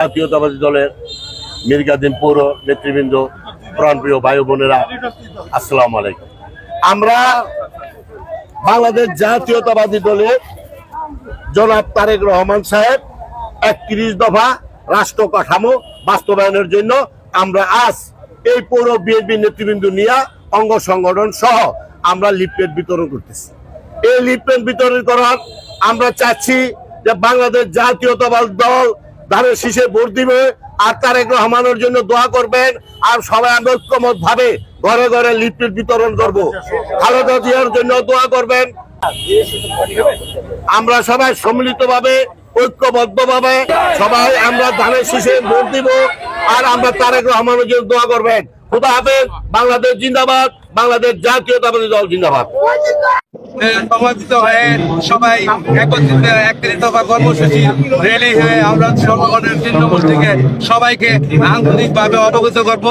জাতীয়তাবাদী দলের মির্গাদিন পৌর নেতৃবৃন্দ, প্রাণপ্রিয় ভাই বোনেরা, আসসালামু আলাইকুম। আমরা বাংলাদেশ জাতীয়তাবাদী দলের জনাব তারেক রহমান সাহেব একত্রিশ দফা রাষ্ট্র কাঠামো বাস্তবায়নের জন্য আমরা আজ এই পৌর বিএনপি নেতৃবৃন্দ নিয়ে অঙ্গ সংগঠন সহ আমরা লিফলেট বিতরণ করতেছি। এই লিফলেট বিতরণ করার আমরা চাচ্ছি যে বাংলাদেশ জাতীয়তাবাদী দল ধানের শীষে ভোট দিবে আর তারেক রহমানের জন্য দোয়া করবেন আর সবাই আমরা ঐক্যমত ভাবে ঘরে ঘরে লিফলেট বিতরণ করব। খালেদা জিয়ার জন্য দোয়া করবেন। আমরা সবাই সম্মিলিত ভাবে ঐক্যবদ্ধ ভাবে সবাই আমরা ধানের শীষে ভোট দিব আর আমরা তারেক রহমানের জন্য দোয়া করবেন। খুদা হাফেজ, বাংলাদেশ জিন্দাবাদ, বাংলাদেশ জাতীয়তাবাদী দল জিন্দাবাদ। সমাবেত হয়ে সবাই একত্রিত একত্রিত বা কর্মসূচি রেলি হয়ে আমরা জনগণের তৃণমূল থেকে সবাইকে আন্তরিকভাবে অবগত করব।